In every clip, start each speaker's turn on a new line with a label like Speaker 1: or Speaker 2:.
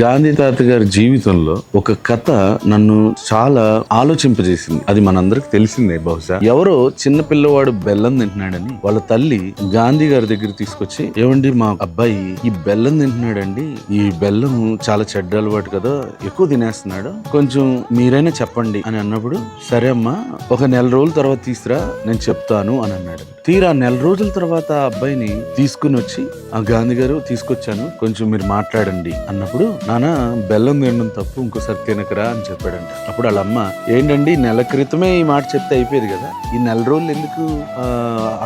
Speaker 1: గాంధీ తాత గారి జీవితంలో ఒక కథ నన్ను చాలా ఆలోచింపజేసింది. అది మనందరికి తెలిసిందే బహుశా. ఎవరో చిన్న పిల్లవాడు బెల్లం తింటున్నాడని వాళ్ళ తల్లి గాంధీ గారి దగ్గర తీసుకొచ్చి ఏమండి మా అబ్బాయి ఈ బెల్లం తింటున్నాడండి. ఈ బెల్లం చాలా చెడ్డ అలవాటు కదా ఎక్కువ తినేస్తున్నాడు. కొంచెం మీరైనా చెప్పండి. అని అన్నప్పుడు సరే అమ్మా ఒక నెల రోజుల తర్వాత తీసురా నేను చెప్తాను. అని అన్నాడు. తీరా నెల రోజుల తర్వాత ఆ అబ్బాయిని తీసుకుని వచ్చి ఆ గాంధీ గారు తీసుకొచ్చాను కొంచెం మీరు మాట్లాడండి అన్నప్పుడు నాన్న బెల్లం తినడం తప్పు ఇంకోసారి తినకరా అని చెప్పాడంట. అప్పుడు వాళ్ళ అమ్మ ఏంటండి నెల క్రితమే ఈ మాట చెప్తే అయిపోయేది కదా ఈ నెల రోజులు ఎందుకు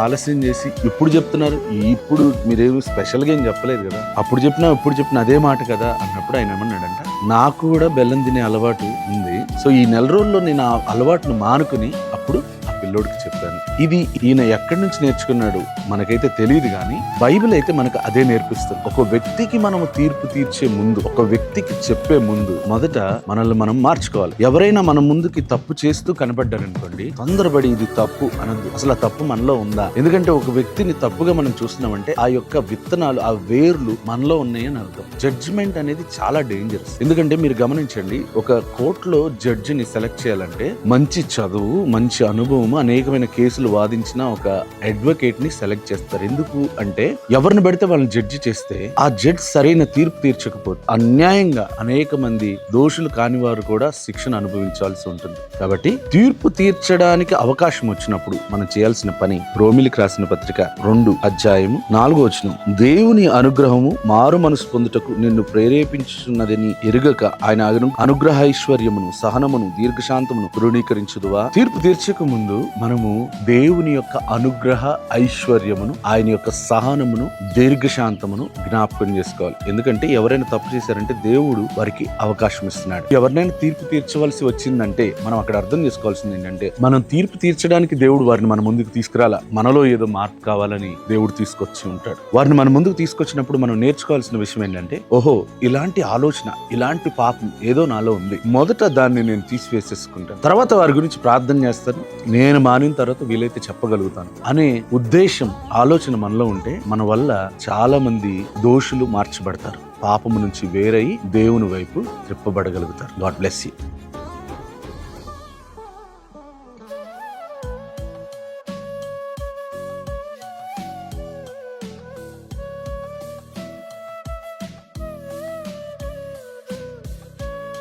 Speaker 1: ఆలస్యం చేసి ఇప్పుడు చెప్తున్నారు? ఇప్పుడు మీరేమి స్పెషల్గా ఏం చెప్పలేదు కదా అప్పుడు చెప్పినా ఇప్పుడు చెప్పిన అదే మాట కదా అన్నప్పుడు ఆయన ఏమన్నాడంట నాకు కూడా బెల్లం తినే అలవాటు ఉంది. సో ఈ నెల రోజుల్లో నేను ఆ అలవాటును మానుకుని అప్పుడు పిల్లోడికి చెప్పాను. ఇది ఈయన ఎక్కడి నుంచి నేర్చుకున్నాడు మనకైతే తెలియదు కానీ బైబిల్ అయితే మనకు అదే నేర్పిస్తుంది. ఒక వ్యక్తికి మనం తీర్పు తీర్చే ముందు ఒక వ్యక్తికి చెప్పే ముందు మొదట మనల్ని మనం మార్చుకోవాలి. ఎవరైనా మన ముందుకి తప్పు చేస్తూ కనబడ్డారనుకోండి తొందరపడి ఇది తప్పు అనద్దు. అసలు ఆ తప్పు మనలో ఉందా? ఎందుకంటే ఒక వ్యక్తిని తప్పుగా మనం చూస్తున్నామంటే ఆ యొక్క విత్తనాలు ఆ వేర్లు మనలో ఉన్నాయని అర్థం. జడ్జిమెంట్ అనేది చాలా డేంజరస్ ఎందుకంటే మీరు గమనించండి ఒక కోర్టులో జడ్జిని సెలెక్ట్ చేయాలంటే మంచి చదువు మంచి అనుభవం అనేకమైన కేసులు వాదించిన ఒక అడ్వకేట్ని సెలెక్ట్ చేస్తారు. ఎందుకు అంటే ఎవరిని పెడితే వాళ్ళని జడ్జి చేస్తే ఆ జడ్జ్ సరైన తీర్పు తీర్చకపోతే అన్యాయంగా అనేక మంది దోషులు కాని వారు కూడా శిక్షణ అనుభవించాల్సి ఉంటుంది. కాబట్టి తీర్పు తీర్చడానికి అవకాశం వచ్చినప్పుడు మనం చేయాల్సిన పని రోమిలికి రాసిన పత్రిక రెండు అధ్యాయము నాలుగో వచనం. దేవుని అనుగ్రహము మారు మనసు పొందుటకు నిన్ను ప్రేరేపించున్నదని ఎరుగక ఆయన అనుగ్రహ అనుగ్రహైశ్వర్యమును సహనమును దీర్ఘశాంతమును ధృవీకరించుదువా తీర్పు తీర్చక ముందు మనము దేవుని యొక్క అనుగ్రహ ఐశ్వర్యమును ఆయన యొక్క సహనమును దీర్ఘశాంతమును జ్ఞాపకం చేసుకోవాలి. ఎందుకంటే ఎవరైనా తప్పు చేశారంటే దేవుడు వారికి అవకాశం ఇస్తున్నాడు. ఎవరినైనా తీర్పు తీర్చవలసి వచ్చిందంటే మనం అక్కడ అర్థం చేసుకోవాల్సింది ఏంటంటే మనం తీర్పు తీర్చడానికి దేవుడు వారిని మన ముందుకు తీసుకురాలా. మనలో ఏదో మార్పు కావాలని దేవుడు తీసుకొచ్చి ఉంటాడు. వారిని మన ముందుకు తీసుకొచ్చినప్పుడు మనం నేర్చుకోవాల్సిన విషయం ఏంటంటే ఓహో ఇలాంటి ఆలోచన ఇలాంటి పాపం ఏదో నాలో ఉంది. మొదట దాన్ని నేను తీసివేసేసుకుంటాను. తర్వాత వారి గురించి ప్రార్థన చేస్తాను. నేను నేను మానిన తర్వాత వీలైతే చెప్పగలుగుతాను అనే ఉద్దేశం ఆలోచన మనలో ఉంటే మన వల్ల చాలా మంది దోషులు మార్చబడతారు. పాపము నుంచి వేరై దేవుని వైపు త్రిప్పబడగలుగుతారు. God bless you.